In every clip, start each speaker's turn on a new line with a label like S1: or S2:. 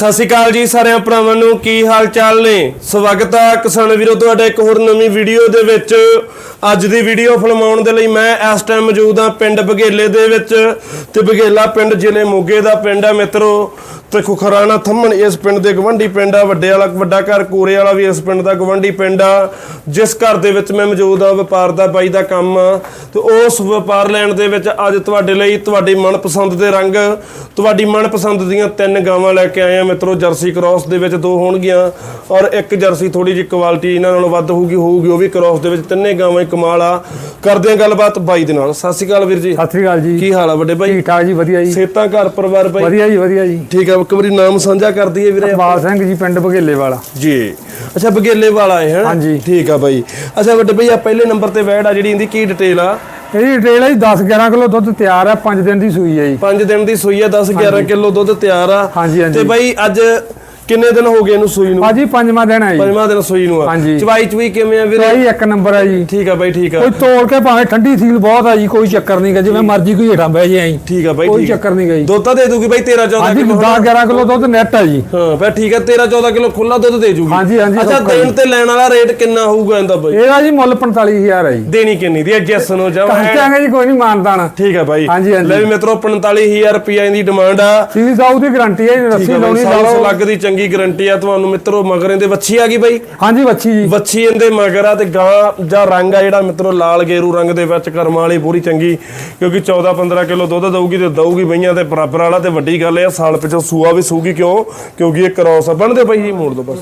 S1: ਸਤਿ ਸ਼੍ਰੀ ਅਕਾਲ ਜੀ ਸਾਰਿਆਂ ਭਰਾਵਾਂ ਨੂੰ, ਕੀ ਹਾਲ ਚਾਲ ਨੇ? ਸਵਾਗਤ ਹੈ ਕਿਸਾਨ ਵੀਰੋ, ਤੁਹਾਡਾ ਇੱਕ ਹੋਰ ਨਵੀਂ ਵੀਡੀਓ ਦੇ ਵਿੱਚ। ਅੱਜ ਦੀ ਵੀਡੀਓ ਫਿਲਮਾਉਣ ਦੇ ਲਈ ਮੈਂ ਇਸ ਟਾਈਮ ਮੌਜੂਦ ਹਾਂ ਪਿੰਡ ਬਘੇਲੇ ਦੇ ਵਿੱਚ ਤੇ ਬਘੇਲਾ ਪਿੰਡ ਜ਼ਿਲ੍ਹੇ ਮੋਗੇ ਦਾ ਪਿੰਡ ਹੈ ਮਿੱਤਰੋ। ਤੇ ਖੁਖਰਾਣਾ ਥੰਮਣ ਇਸ ਪਿੰਡ ਦੇ ਗਵੰਡੀ ਪਿੰਡ ਆ, ਵੱਡੇ ਵਾਲਾ ਵੱਡਾ ਘਰ ਕੋਰੇ ਵਾਲਾ ਵੀ ਇਸ ਪਿੰਡ ਦਾ ਗਵੰਡੀ ਪਿੰਡ ਆ। ਜਿਸ ਘਰ ਦੇ ਵਿੱਚ ਮੈਂ ਮੌਜੂਦ ਆ ਵਪਾਰ ਦਾ ਬਾਈ ਦਾ ਕੰਮ ਆ। ਤੇ ਉਸ ਵਪਾਰ ਲੈਣ ਦੇ ਵਿੱਚ ਅੱਜ ਤੁਹਾਡੇ ਲਈ ਤੁਹਾਡੀ ਮਨਪਸੰਦ ਦੇ ਰੰਗ, ਤੁਹਾਡੀ ਮਨਪਸੰਦ ਦੀਆਂ ਤਿੰਨ ਗਾਵਾਂ ਲੈ ਕੇ ਆਏ ਆ ਮਿੱਤਰੋ ਜਰਸੀ ਕ੍ਰਾਸ ਦੇ ਵਿੱਚ ਦੋ ਹੋਣਗੀਆਂ ਔਰ ਇੱਕ ਜਰਸੀ ਥੋੜੀ ਜਿਹੀ ਕੁਆਲਿਟੀ ਇਹਨਾਂ ਨਾਲੋਂ ਵੱਧ ਹੋਊਗੀ ਹੋਊਗੀ ਉਹ ਵੀ ਕ੍ਰਾਸ ਦੇ ਵਿੱਚ ਤਿੰਨੇ ਗਾਵਾਂ ਹੀ ਕਮਾਲ ਆ। ਕਰਦੇ ਆ ਗੱਲਬਾਤ ਬਾਈ ਦੇ ਨਾਲ। ਸਤਿ ਸ਼੍ਰੀ ਅਕਾਲ ਵੀਰ ਜੀ।
S2: ਸਤਿ ਸ੍ਰੀ ਅਕਾਲ ਜੀ।
S1: ਕੀ ਹਾਲ ਆ ਵੱਡੇ ਬਾਈ?
S2: ਠੀਕ ਠਾਕ ਜੀ ਵਧੀਆ ਜੀ।
S1: ਸੇਤਾਂ ਘਰ ਪਰਿਵਾਰ ਬਾਈ?
S2: ਵਧੀਆ ਜੀ ਵਧੀਆ ਜੀ।
S1: ਠੀਕ ਆ ਇੱਕ ਵਾਰੀ ਨਾਮ ਸਾਂਝਾ ਕਰ ਦਈਏ ਵੀਰੇ
S2: ਬਾਲ ਸਿੰਘ ਜੀ ਪਿੰਡ ਬਘੇਲੇ ਵਾਲਾ।
S1: ਜੀ। ਅੱਛਾ ਬਗੇਲੇ ਵਾਲਾ ਹੈ
S2: ਹਾਂਜੀ।
S1: ਠੀਕ ਆ ਬਾਈ। ਅੱਛਾ ਵੱਡੇ ਬਈ ਆ ਪਹਿਲੇ ਨੰਬਰ ਤੇ ਵੈੜ ਆ ਜਿਹੜੀ ਇਹਦੀ ਕੀ ਡਿਟੇਲ ਆ?
S2: ਇਹਦੀ ਡਿਟੇਲ ਹੈ ਜੀ 10 11 ਕਿਲੋ ਦੁੱਧ ਤਿਆਰ ਹੈ 5 ਦਿਨ ਦੀ ਸੂਈ ਹੈ ਜੀ।
S1: 5 ਦਿਨ ਦੀ ਸੂਈ ਆ 10 11 ਕਿਲੋ ਦੁੱਧ ਤਿਆਰ ਆ।
S2: ਹਾਂਜੀ, ਹਾਂਜੀ।
S1: ਤੇ ਬਾਈ ਅੱਜ ਕਿੰਨੇ ਦਿਨ ਹੋ ਗਏ ਇਹਨੂੰ ਸੂਈ ਨੂੰ?
S2: ਭਾਜੀ ਪੰਜਵਾਂ ਦਿਨ ਹੈ ਜੀ।
S1: ਪੰਜਵਾਂ ਦਿਨ ਸੂਈ ਨੂੰ ਆ।
S2: ਹਾਂਜੀ।
S1: ਚਵਾਈ ਚੁਈ ਕਿਵੇਂ ਆ ਵੀਰੇ?
S2: ਭਾਈ ਇੱਕ ਨੰਬਰ ਹੈ ਜੀ।
S1: ਠੀਕ ਆ ਬਾਈ ਠੀਕ ਆ।
S2: ਕੋਈ ਤੋੜ ਕੇ ਭਾਵੇਂ ਠੰਡੀ ਸੀਲ ਬਹੁਤ ਹੈ ਜੀ ਕੋਈ ਚੱਕਰ ਨਹੀਂ ਗਾ। ਜਿਵੇਂ ਮਰਜ਼ੀ ਕੋਈ ਹੇਠਾਂ ਬਹਿ ਜਾਏ
S1: ਠੀਕ ਆ ਬਾਈ
S2: ਕੋਈ
S1: ਠੀਕ ਆ।
S2: ਚੱਕਰ ਨਹੀਂ ਗਾ ਜੀ।
S1: ਦੁੱਧ ਤਾਂ ਦੇ ਦੂਗੀ ਬਾਈ 13 14
S2: ਹਾਂਜੀ
S1: ਕਿਲੋ
S2: 10 11 ਕਿਲੋ ਦੁੱਧ ਨੈਟ ਹੈ ਜੀ।
S1: ਹਾਂ ਬਈ ਠੀਕ ਆ 13 14 ਕਿਲੋ ਖੁੱਲਾ ਦੁੱਧ ਦੇ ਜੂਗੀ।
S2: ਹਾਂਜੀ, ਹਾਂਜੀ,
S1: ਅੱਛਾ ਦੇਣ ਤੇ ਲੈਣ ਵਾਲਾ ਰੇਟ ਕਿੰਨਾ ਹੋਊਗਾ ਇਹਦਾ ਬਾਈ?
S2: ਇਹਦਾ ਜੀ ਮੁੱਲ 45000 ਹੈ ਜੀ।
S1: ਦੇਣੀ ਕਿੰਨੀ ਦੀ ਐਡਜਸਟ ਨੂੰ ਜਾ
S2: ਕਹਿੰਦੇ ਜੀ ਕੋਈ ਨਹੀਂ ਮਾਨਦਾਨ।
S1: ਠੀਕ ਆ ਬਾਈ।
S2: ਹਾਂਜੀ, ਹਾਂਜੀ।
S1: ਲੈ ਵੀ ਮਿੱਤਰੋ 45000 ਰੁਪਏ ਇਹਦੀ ਡਿਮਾਂਡ ਆ।
S2: ਸੀਲ ਸਾਊ ਦੀ ਗਾਰੰਟੀ ਹੈ ਜੀ ਰੱਸੀ
S1: ਆ
S2: ਲਾਉਣੀ ਲਾ
S1: ਸਾਊਸ
S2: ਲਓ।
S1: ਲੱਗ ਦੀ ਚੰਗੀ ਗਰੰਟੀ ਆ ਤੁਹਾਨੂੰ ਮਿੱਤਰੋ ਮਗਰ ਇਹਦੇ ਵੱਛੀ ਆ ਗਈ ਬਾਈ।
S2: ਹਾਂਜੀ ਬੱਚੀ ਜੀ।
S1: ਵੱਛੀ ਇਹਦੇ ਮਗਰ ਆ ਤੇ ਗਾਂ ਜਾਂ ਰੰਗ ਆ ਜਿਹੜਾ ਮਿੱਤਰੋ ਲਾਲ ਗੇਰੂ ਰੰਗ ਦੇ ਵਿੱਚ ਕਰਮ ਵਾਲੀ ਪੂਰੀ ਚੰਗੀ ਕਿਉਂਕਿ 14 15 ਕਿਲੋ ਦੁੱਧ ਦਊਗੀ ਤੇ ਦਊਗੀ ਬਈਆਂ ਤੇ ਬਰਾਬਰ ਵਾਲਾ ਤੇ ਵੱਡੀ ਗੱਲ ਇਹ ਆ ਸਾਲ ਪਿਛੋਂ ਸੂਆ ਵੀ ਸੂਗੀ ਕਿਉਂ? ਕਿਉਂਕਿ ਇਹ ਕ੍ਰਾਸ ਆ। ਬਣਦੇ ਬਾਈ ਜੀ ਮੋੜ ਦੋ ਬਸ।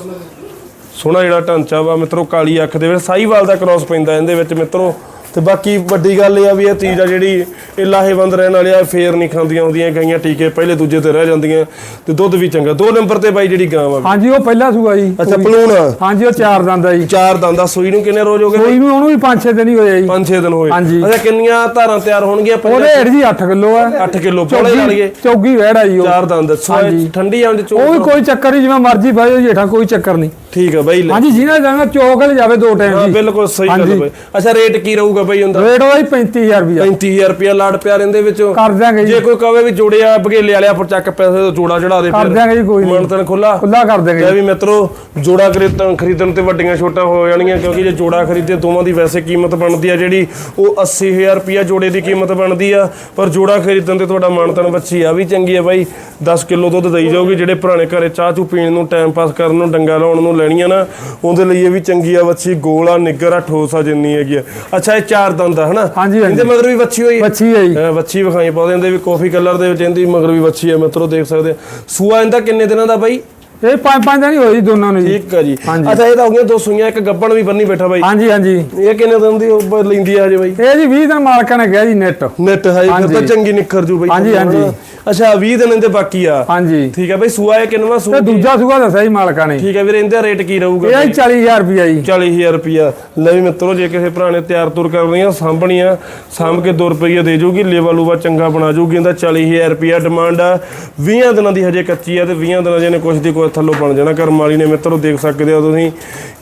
S1: ਸੋਹਣਾ ਜਿਹੜਾ ਢਾਂਚਾ ਵਾ ਮਿੱਤਰੋ ਕਾਲੀ ਅੱਖ ਦੇ ਵਿੱਚ ਸਾਈਵਾਲ ਦਾ ਕ੍ਰਾਸ ਪੈਂਦਾ ਇਹਦੇ ਵਿੱਚ ਮਿੱਤਰੋ। ਤੇ ਬਾਕੀ ਵੱਡੀ ਗੱਲ ਇਹ ਆ ਵੀ ਇਹ ਚੀਜ਼ ਆ ਜਿਹੜੀ ਇਹ ਲਾਹੇਵੰਦ ਰਹਿਣ ਵਾਲੀ ਆ ਫੇਰ ਨਹੀਂ ਖਾਂਦੀਆਂ ਹੁੰਦੀਆਂ ਗਾਈਆਂ ਟੀਕੇ ਪਹਿਲੇ ਦੂਜੇ ਤੇ ਰਹਿ ਜਾਂਦੀਆਂ ਤੇ ਦੁੱਧ ਵੀ ਚੰਗਾ। ਦੋ ਨੰਬਰ ਤੇ ਬਾਈ ਜਿਹੜੀ ਗਾਂ ਵਾ।
S2: ਹਾਂਜੀ ਉਹ ਪਹਿਲਾ ਸੂਆ ਜੀ।
S1: ਅੱਛਾ ਪਲੂਣ ਆ।
S2: ਹਾਂਜੀ ਉਹ ਚਾਰ ਦੰਦ ਆ ਜੀ।
S1: ਚਾਰ ਦੰਦਾ ਸੂਈ ਨੂੰ ਕਿੰਨੇ ਰੋਜ਼ ਹੋ ਗਏ?
S2: ਕੋਈ ਨੂੰ ਉਹਨੂੰ ਵੀ 5-6 ਦਿਨ ਹੀ ਹੋਏ ਆ ਜੀ।
S1: 5-6 ਦਿਨ ਹੋਏ।
S2: ਹਾਂਜੀ।
S1: ਅੱਛਾ ਕਿੰਨੀਆਂ ਧਾਰਾਂ ਤਿਆਰ ਹੋਣਗੀਆਂ
S2: ਉਹਦੇ ਹੇਠ ਜੀ 8 ਕਿਲੋ ਆ।
S1: 8 ਕਿਲੋ ਪੋਲੇ ਨਾਲ ਗਏ
S2: ਚੌਗੀ ਵਹਿੜ ਆ ਜੀ ਉਹ।
S1: ਚਾਰ ਦੰਦ।
S2: ਹਾਂਜੀ।
S1: ਠੰਡੀ ਆਂਦੇ ਚੋ
S2: ਉਹ ਵੀ ਕੋਈ ਚੱਕਰ ਨਹੀਂ ਜਿਵੇਂ ਮਰਜ਼ੀ ਬਾਈ ਜੇਠਾ ਕੋਈ ਚੱਕਰ ਨਹੀਂ।
S1: ਠੀਕ ਆ ਬਾਈ
S2: ਹਾਂਜੀ ਜਿਹਨਾਂ ਜਾਣਾ ਚੌਕ ਲੈ ਜਾਵੇ ਦੋ ਟਾਈਮ ਜੀ।
S1: ਬਿਲਕੁਲ ਸਹੀ ਗੱਲ। ਬਾਈ। ਅੱਛਾ ਰੇਟ ਕੀ ਰਹੂਗਾ ਬਾਈ ਹੁੰਦਾ।
S2: ਰੇਟ ਉਹਦਾ ਜੀ 35000 ਰੁਪਇਆ
S1: 35000 ਰੁਪਿਆ ਲਾੜ ਪਿਆਰ ਇਹਦੇ ਵਿੱਚੋਂ।
S2: ਕਰ ਦਿਆਂਗੇ ਜੀ।
S1: ਜੇ ਕੋਈ ਕਹੇ ਵੀ ਜੋੜਿਆ ਬਗੇਲੇ ਵਾਲਿਆ ਪਰ ਚੱਕ ਪੈਸੇ ਤੋਂ ਜੋੜਾ ਚੜਾ ਦੇ
S2: ਕਰ ਦਿਆਂਗੇ ਜੀ ਕੋਈ ਨਹੀਂ।
S1: ਮਨਤਨ ਖੁੱਲਾ
S2: ਖੁੱਲਾ ਕਰ ਦਿਆਂਗੇ
S1: ਲੈ ਵੀ ਮਿੱਤਰੋ ਜੋੜਾ ਖਰੀਦਣ ਖਰੀਦਣ ਤੇ ਵੱਡੀਆਂ ਛੋਟਾਂ ਹੋ ਜਾਣਗੀਆਂ ਕਿਉਂਕਿ ਜੇ ਜੋੜਾ ਖਰੀਦੇ ਦੋਵਾਂ ਦੀ ਵੈਸੇ ਕੀਮਤ ਬਣਦੀ ਆ ਜਿਹੜੀ ਉਹ 80000 ਰੁਪਿਆ ਜੋੜੇ ਦੀ ਕੀਮਤ ਬਣਦੀ ਆ। ਪਰ ਜੋੜਾ ਖਰੀਦਣ ਤੇ ਤੁਹਾਡਾ ਮਾਨਤਨ ਬੱਚੀ ਆ ਵੀ ਚੰਗੀ ਆ ਬਾਈ। 10 ਕਿਲੋ ਦੁੱਧ ਦੇਈ ਜਾਊਗੀ ਜਿਹੜੇ ਪੁਰਾਣੇ ਘਰੇ ਚਾਹ ਚੂ ਪੀਣ ਨੂੰ ਟਾਈਮ ਪਾਸ ਕਰਨ ਨੂੰ ਡੰਗਾ ਲਾਉਣ ਨੂੰ ਲੈਣੀਆਂ ਨਾ ਉਹਦੇ ਲਈ ਇਹ ਵੀ ਚੰਗੀ ਆ ਬੱਚੀ ਗੋਲ ਆ ਨਿੱਗਰ ਆ ਠੋਸ ਆ ਜਿੰਨੀ ਹੈਗੀ ਆ। ਅੱਛਾ ਇਹ ਚਾਰ ਦੰਦ ਆ ਹਨਾ
S2: ਹਾਂਜੀ, ਹਾਂਜੀ।
S1: ਇਹਦੇ ਮਗਰ ਵੀ ਬੱਚੀ ਹੋਈ ਆ?
S2: ਬੱਚੀ ਹੈ ਜੀ
S1: ਅਹ ਵੱਛੀ ਵਿਖਾਈ ਪਾਉਂਦੇ ਇਹਦੇ ਵੀ ਕਾਫੀ ਕਲਰ ਦੇ ਵਿੱਚ ਇਹਦੀ ਮਗਰ ਵੀ ਵੱਛੀ ਹੈ ਮਿੱਤਰੋ ਦੇਖ ਸਕਦੇ ਆ। ਸੂਆ ਇਹਦਾ ਕਿੰਨੇ ਦਿਨਾਂ ਦਾ ਬਾਈ
S2: ਇਹ ਪੰਜ ਪੰਜ ਦਿਨ ਹੀ ਹੋਏ ਜੀ ਦੋਨਾਂ ਨੂੰ ਜੀ।
S1: ਠੀਕ ਆ ਜੀ।
S2: ਹਾਂਜੀ।
S1: ਅੱਛਾ ਇਹ ਤਾਂ ਹੋ ਗਈਆਂ ਦੋ ਸੂਈਆਂ ਇੱਕ ਗੱਬਣ ਵੀ ਬੰਨੀ ਬੈਠਾ ਬਾਈ।
S2: ਹਾਂਜੀ ਹਾਂਜੀ।
S1: ਇਹ ਕਿੰਨੇ ਦਿਨ ਦੀ ਉਹ ਲੈਂਦੀ ਆ ਹਜੇ ਬਾਈ?
S2: ਇਹ ਜੀ 20 ਦਿਨ ਮਾਲਕਾਂ ਨੇ ਕਿਹਾ ਜੀ ਨੈਟ
S1: ਨੈਟ ਹੈ ਫਿਰ
S2: ਹਾਂਜੀ।
S1: ਤਾਂ ਚੰਗੀ ਨਿਖਰ ਜੂ ਬਾਈ।
S2: ਹਾਂਜੀ, ਹਾਂਜੀ।
S1: ਅੱਛਾ 20 ਦਿਨ ਇਹਦੇ ਬਾਕੀ ਆ।
S2: ਹਾਂਜੀ।
S1: ਠੀਕ ਆ ਬਾਈ ਸੂਆ ਇਹ ਕਿੰਨਵਾ
S2: ਤੇ
S1: ਸੂਆ
S2: ਦੂਜਾ ਸੂਆ ਦੱਸਿਆ ਜੀ ਮਾਲਕਾਂ ਨੇ।
S1: ਠੀਕ ਆ ਵੀਰੇ ਇਹਦਾ ਰੇਟ ਕੀ ਰਹੂਗਾ
S2: ਇਹ ਜੀ 40000 ਰੁਪਇਆ ਜੀ।
S1: 40000 ਰੁਪਿਆ ਲੈ ਵੀ ਮਿੱਤਰੋ ਜੇ ਕਿਸੇ ਭਰਾ ਨੇ ਤਿਆਰ ਤੁਰ ਕਰਨੀ ਆ ਸਾਂਭਣੀ ਆ ਸਾਂਭ ਕੇ 2 ਰੁਪਏ ਦੇ ਜੂਗੀ ਲੇਵਾ ਲੂਵਾ ਚੰਗਾ ਬਣਾ ਜੂਗੀ। ਇਹਦਾ 40000 ਰੁਪਿਆ ਡਿਮਾਂਡ ਆ। 20 ਦਿਨਾਂ ਦੀ ਹਜੇ ਕੱਚੀ ਆ ਤੇ 20 ਦਿਨਾਂ ਜਿਹਨੇ ਕੁਛ ਦੀ ਕੁਛ ਥੱਲੋਂ ਬਣ ਜਾਣਾ ਕਰਮ ਵਾਲੀ ਨੇ ਮਿੱਤਰੋ ਦੇਖ ਸਕਦੇ ਹੋ ਤੁਸੀਂ।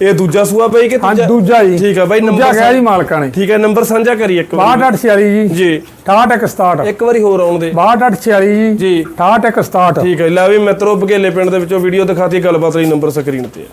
S1: ਇਹ ਦੂਜਾ ਸੂਆ ਪਈ ਕਿ
S2: ਹਾਂ ਦੂਜਾ ਜੀ।
S1: ਠੀਕ ਆ ਬਾਈ ਨੰਬਰ
S2: ਕਿਹਾ ਜੀ ਮਾਲਕਾਂ ਨੇ।
S1: ਠੀਕ ਹੈ ਨੰਬਰ ਸਾਂਝਾ ਕਰੀ ਇੱਕ ਵਾਰ।
S2: 6246 ਜੀ।
S1: ਜੀ।
S2: 6867
S1: ਇੱਕ ਵਾਰੀ ਹੋਰ ਆਉਣ ਦੇ।
S2: 6246 ਜੀ।
S1: ਜੀ।
S2: 6867
S1: ਠੀਕ ਹੈ ਲੈ ਵੀ ਮਿੱਤਰੋ ਬਘੇਲੇ ਪਿੰਡ ਦੇ ਵਿੱਚੋਂ ਵੀਡੀਓ ਦਿਖਾਤੀ ਗੱਲਬਾਤ ਲਈ ਨੰਬਰ ਸਕਰੀਨ ਤੇ